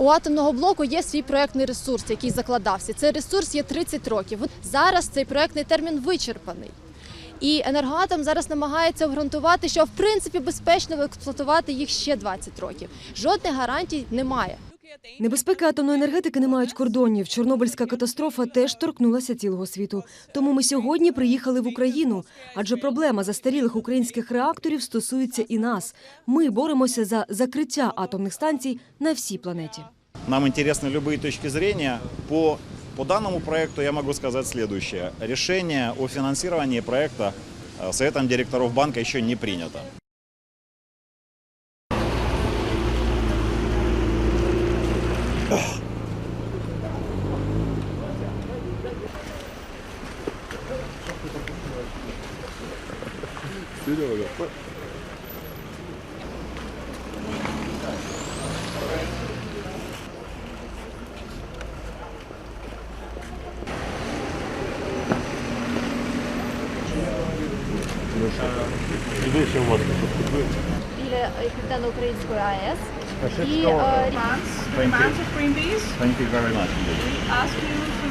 У атомного блоку є свій проектний ресурс, який закладався. Цей ресурс є 30 років. Зараз цей проектний термін вичерпаний. І енергоатом зараз намагається обґрунтувати, що в принципі безпечно експлуатувати їх ще 20 років. Жодних гарантій немає. Небезпеки атомної енергетики не мають кордонів. Чорнобильська катастрофа теж торкнулася цілого світу. Тому ми сьогодні приїхали в Україну. Адже проблема застарілих українських реакторів стосується і нас. Ми боремося за закриття атомних станцій на всій планеті. Нам интересны любые точки зрения. По, по данному проекту я могу сказать следующее. Решение о финансировании проекта э, Советом директоров банка еще не принято. Söyle bakalım. Біля південно-української АЕС. Thank you. І, е, Thank you very much. indeed. ask you to